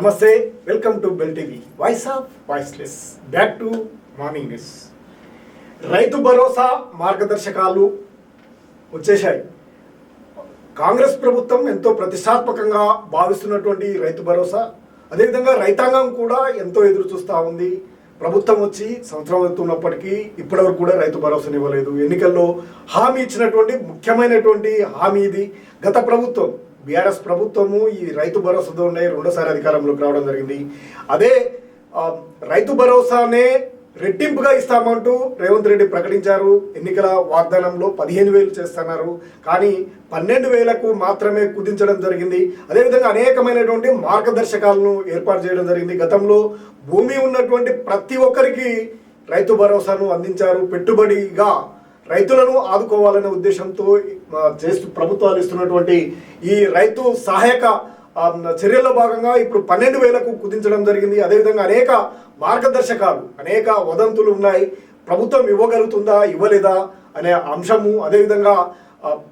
నమస్తే welcome to Bell TV. Voice of voiceless back to morning news Rythu Bharosa మార్గదర్శకాలు వచ్చేశాయి. కాంగ్రెస్ ప్రభుత్వం ఎంతో ప్రతిష్టాత్మకంగా భావిస్తున్నటువంటి రైతు భరోసా అదేవిధంగా రైతాంగం కూడా ఎంతో ఎదురు చూస్తూ ఉంది. ప్రభుత్వం వచ్చి సంవత్సరం అవుతున్నప్పటికీ ఇప్పటివరకు కూడా రైతు భరోసాని ఇవ్వలేదు. ఎన్నికల్లో హామీ ఇచ్చినటువంటి ముఖ్యమైనటువంటి హామీ ఇది. గత ప్రభుత్వం బీఆర్ఎస్ ప్రభుత్వము ఈ రైతు భరోసాతోనే రెండోసారి అధికారంలోకి రావడం జరిగింది. అదే రైతు భరోసానే రెట్టింపుగా ఇస్తామంటూ రేవంత్ రెడ్డి ప్రకటించారు. ఎన్నికల వాగ్దానంలో పదిహేను వేలు చేస్తున్నారు. కానీ పన్నెండు వేలకు మాత్రమే కుదించడం జరిగింది. అదేవిధంగా అనేకమైనటువంటి మార్గదర్శకాలను ఏర్పాటు చేయడం జరిగింది. గతంలో భూమి ఉన్నటువంటి ప్రతి ఒక్కరికి రైతు భరోసాను అందించారు. పెట్టుబడిగా రైతులను ఆదుకోవాలనే ఉద్దేశంతో చేస్తూ ప్రభుత్వాలు ఇస్తున్నటువంటి ఈ రైతు సహాయక చర్యల్లో భాగంగా ఇప్పుడు పన్నెండు వేలకు కుదించడం జరిగింది. అదేవిధంగా అనేక మార్గదర్శకాలు అనేక వదంతులు ఉన్నాయి. ప్రభుత్వం ఇవ్వగలుగుతుందా ఇవ్వలేదా అనే అంశము అదేవిధంగా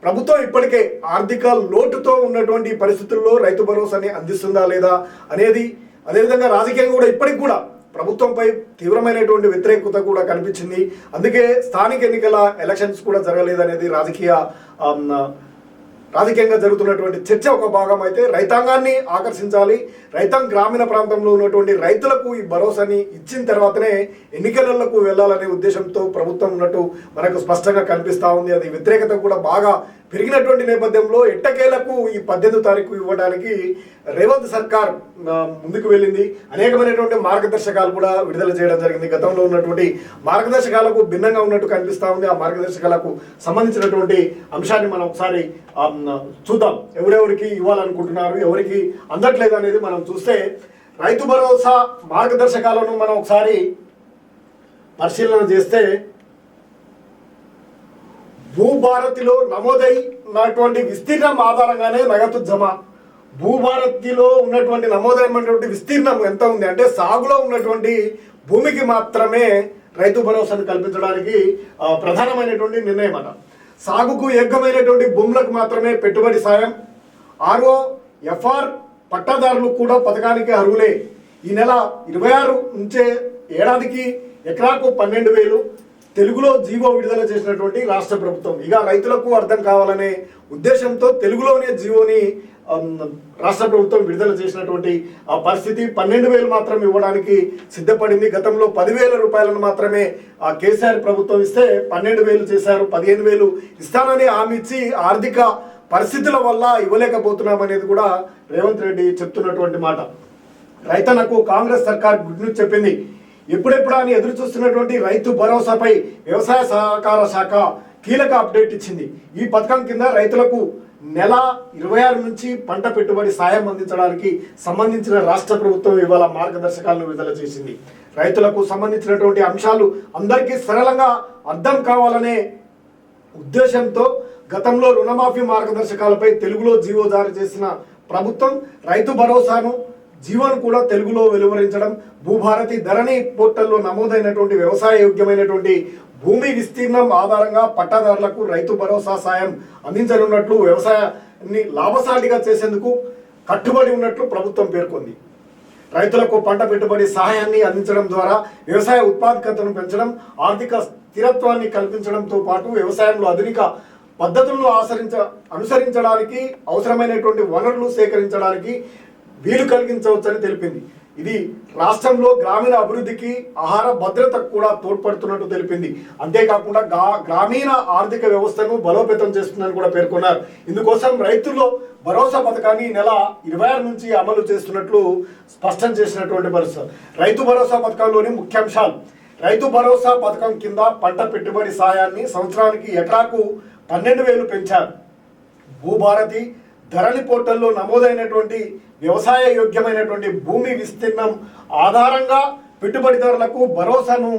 ప్రభుత్వం ఇప్పటికే ఆర్థిక లోటుతో ఉన్నటువంటి పరిస్థితుల్లో రైతు భరోసాని అందిస్తుందా లేదా అనేది అదేవిధంగా రాజకీయంగా కూడా ఇప్పటికి కూడా ప్రభుత్వంపై తీవ్రమైనటువంటి వ్యతిరేకత కూడా కనిపించింది. అందుకే స్థానిక ఎన్నికల ఎలక్షన్స్ కూడా జరగలేదనేది రాజకీయ రాజకీయంగా జరుగుతున్నటువంటి చర్చ ఒక భాగం అయితే రైతాంగాన్ని ఆకర్షించాలి. రైతాంగ గ్రామీణ ప్రాంతంలో ఉన్నటువంటి రైతులకు ఈ భరోసాని ఇచ్చిన తర్వాతనే ఎన్నికలకు వెళ్ళాలనే ఉద్దేశంతో ప్రభుత్వం ఉన్నట్టు మనకు స్పష్టంగా కనిపిస్తూ ఉంది. అది వ్యతిరేకత కూడా బాగా పెరిగినటువంటి నేపథ్యంలో ఎట్టకేలకు ఈ పద్దెనిమిది తారీఖు ఇవ్వడానికి రేవంత్ సర్కార్ ముందుకు వెళ్ళింది. అనేకమైనటువంటి మార్గదర్శకాలు కూడా విడుదల చేయడం జరిగింది. గతంలో ఉన్నటువంటి మార్గదర్శకాలకు భిన్నంగా ఉన్నట్టు కనిపిస్తూ ఉంది. ఆ మార్గదర్శకాలకు సంబంధించినటువంటి అంశాన్ని మనం ఒకసారి చూద్దాం. ఎవరెవరికి ఇవ్వాలనుకుంటున్నారు ఎవరికి అందట్లేదు అనేది మనం చూస్తే రైతు భరోసా మార్గదర్శకాలను మనం ఒకసారి పరిశీలన చేస్తే భూభారతిలో నమోదైనటువంటి విస్తీర్ణం ఆధారంగానే నగదు జమ భూభారతిలో ఉన్నటువంటి నమోదైనటువంటి విస్తీర్ణం ఎంత ఉంది? అంటే సాగులో ఉన్నటువంటి భూమికి మాత్రమే రైతు భరోసాను కల్పించడానికి ప్రధానమైనటువంటి నిర్ణయం అట. సాగుకు యోగ్యమైనటువంటి భూములకు మాత్రమే పెట్టుబడి సాయం. ఆర్ఓ ఎఫ్ఆర్ పట్టాదారులు కూడా పథకానికి అర్హులే. ఈ నెల ఇరవై ఆరు నుంచే ఏడాదికి ఎకరాకు పన్నెండు వేలు తెలుగులో జీవో విడుదల చేసినటువంటి రాష్ట్ర ప్రభుత్వం. ఇక రైతులకు అర్థం కావాలనే ఉద్దేశంతో తెలుగులోనే జీవోని రాష్ట్ర ప్రభుత్వం విడుదల చేసినటువంటి ఆ పరిస్థితి పన్నెండు వేలు మాత్రం ఇవ్వడానికి సిద్ధపడింది. గతంలో పదివేల రూపాయలను మాత్రమే ఆ కేసీఆర్ ప్రభుత్వం ఇస్తే పన్నెండు వేలు చేశారు పదిహేను వేలు ఇస్తానని హామీ ఇచ్చి ఆర్థిక పరిస్థితుల వల్ల ఇవ్వలేకపోతున్నామనేది కూడా రేవంత్ రెడ్డి చెప్తున్నటువంటి మాట. రైతన్నకు కాంగ్రెస్ సర్కార్ గుడ్ న్యూస్ చెప్పింది. ఎప్పుడెప్పుడు అని ఎదురు చూస్తున్నటువంటి రైతు భరోసాపై వ్యవసాయ సహకార శాఖ కీలక అప్డేట్ ఇచ్చింది. ఈ పథకం కింద రైతులకు నెల ఇరవై ఆరు నుంచి పంట పెట్టుబడి సాయం అందించడానికి సంబంధించిన రాష్ట్ర ప్రభుత్వం ఇవాళ మార్గదర్శకాలను విడుదల చేసింది. రైతులకు సంబంధించినటువంటి అంశాలు అందరికీ సరళంగా అర్థం కావాలనే ఉద్దేశంతో గతంలో రుణమాఫీ మార్గదర్శకాలపై తెలుగులో జీవో జారీ చేసిన ప్రభుత్వం రైతు భరోసాను జీవోను కూడా తెలుగులో వెలువరించడం భూభారతి ధరణి పోర్టల్లో నమోదైనటువంటి వ్యవసాయ యోగ్యమైనటువంటి భూమి విస్తీర్ణం ఆధారంగా పట్టాదారులకు రైతు భరోసా సాయం అందించనున్నట్లు వ్యవసాయాన్ని లాభసాటిగా చేసేందుకు కట్టుబడి ఉన్నట్లు ప్రభుత్వం పేర్కొంది. రైతులకు పంట పెట్టుబడి సహాయాన్ని అందించడం ద్వారా వ్యవసాయ ఉత్పాదకతను పెంచడం ఆర్థిక స్థిరత్వాన్ని కల్పించడంతో పాటు వ్యవసాయంలో ఆధునిక పద్ధతులను ఆచరించ అనుసరించడానికి అవసరమైనటువంటి వనరులు సేకరించడానికి వీలు కలిగించవచ్చని తెలిపింది. ఇది రాష్ట్రంలో గ్రామీణ అభివృద్ధికి ఆహార భద్రతకు కూడా తోడ్పడుతున్నట్టు తెలిపింది. అంతేకాకుండా గా గ్రామీణ ఆర్థిక వ్యవస్థను బలోపేతం చేస్తుందని కూడా పేర్కొన్నారు. ఇందుకోసం రైతుల్లో భరోసా పథకాన్ని ఈ నెల ఇరవై ఆరు నుంచి అమలు చేస్తున్నట్లు స్పష్టం చేసినటువంటి పరిస్థితి. రైతు భరోసా పథకంలోని ముఖ్యాంశాలు. రైతు భరోసా పథకం కింద పంట పెట్టుబడి సాయాన్ని సంవత్సరానికి ఎకరాకు పన్నెండు వేలు పెంచారు. భూభారతి ధరణి పోర్టల్లో నమోదైనటువంటి వ్యవసాయ యోగ్యమైనటువంటి భూమి విస్తీర్ణం ఆధారంగా పెట్టుబడిదారులకు భరోసాను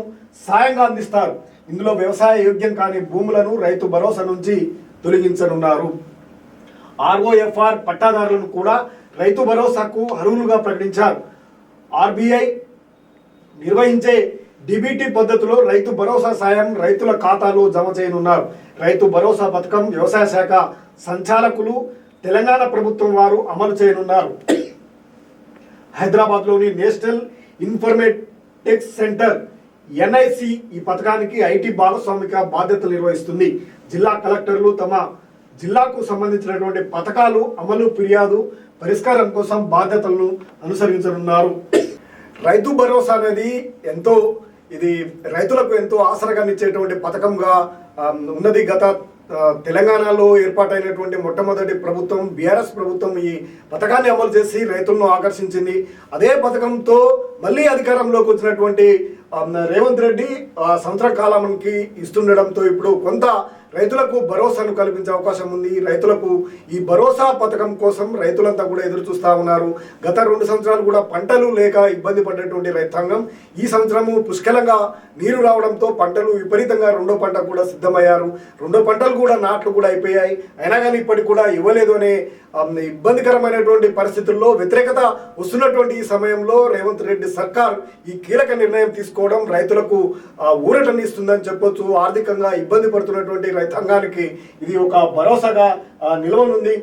సాయంగా అందిస్తారు. ఇందులో వ్యవసాయ యోగ్యం కాని భూములను రైతు భరోసా నుంచి తొలగించనున్నారు. ఆర్ఓఎఫ్ఆర్ పట్టాదారులను కూడా రైతు భరోసాకు అర్హులుగా ప్రకటించారు. ఆర్బీఐ నిర్వహించే డిబిటి పద్ధతిలో రైతు భరోసా సాయం రైతుల ఖాతాలో జమ చేయనున్నారు. రైతు భరోసా పథకం వ్యవసాయ శాఖ సంచాలకులు తెలంగాణ ప్రభుత్వం వారు అమలు చేయనున్నారు. హైదరాబాద్లోని నేషనల్ ఇన్ఫర్మేటిక్స్ సెంటర్ ఎన్ఐసి ఈ పథకానికి ఐటీ భాగస్వామిక బాధ్యతలు నిర్వహిస్తుంది. జిల్లా కలెక్టర్లు తమ జిల్లాకు సంబంధించినటువంటి పథకాలు అమలు ఫిర్యాదు పరిష్కారం కోసం బాధ్యతలను అనుసరించనున్నారు. రైతు భరోసా అనేది ఎంతో ఇది రైతులకు ఎంతో ఆసరగా ఇచ్చేటువంటి పథకంగా ఉన్నది గత తెలంగాణలో ఏర్పాటైనటువంటి మొట్టమొదటి ప్రభుత్వం బీఆర్ఎస్ ప్రభుత్వం ఈ పథకాన్ని అమలు చేసి రైతులను ఆకర్షించింది. అదే పథకంతో మళ్ళీ అధికారంలోకి వచ్చినటువంటి రేవంత్ రెడ్డి ఆ, సంవత్సర కాలానికి ఇస్తుండడంతో ఇప్పుడు కొంత రైతులకు భరోసాను కల్పించే అవకాశం ఉంది. రైతులకు ఈ భరోసా పథకం కోసం రైతులంతా కూడా ఎదురు చూస్తూ ఉన్నారు. గత రెండు సంవత్సరాలు కూడా పంటలు లేక ఇబ్బంది పడ్డటువంటి రైతాంగం. ఈ సంవత్సరము పుష్కలంగా నీరు రావడంతో పంటలు విపరీతంగా రెండో పంట కూడా సిద్ధమయ్యారు. రెండో పంటలు కూడా నాట్లు కూడా అయిపోయాయి. అయినా కానీ ఇప్పటికి కూడా ఇవ్వలేదు అనే ఇబ్బందికరమైనటువంటి పరిస్థితుల్లో వ్యతిరేకత వస్తున్నటువంటి ఈ సమయంలో రేవంత్ రెడ్డి సర్కార్ ఈ కీలక నిర్ణయం తీసుకోవడం రైతులకు ఆ, ఊరటనిస్తుందని చెప్పొచ్చు. ఆర్థికంగా ఇబ్బంది పడుతున్నటువంటి రైతాంగానికి ఇది ఒక భరోసాగా నిలవనుంది.